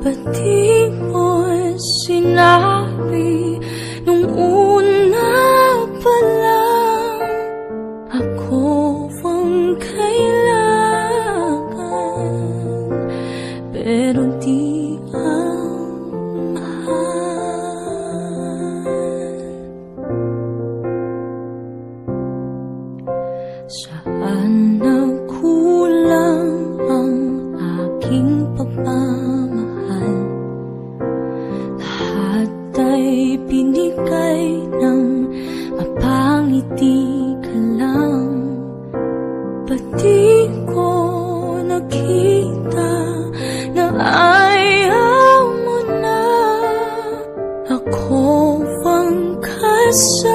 Ba't di mo sinabi nung una pa Ako ang Pero di ang mahal Saan ang aking pagmamahal? ika'y ng apangiti ka lang. Ba't di ko nakita na ayaw mo na. Ako ang kasama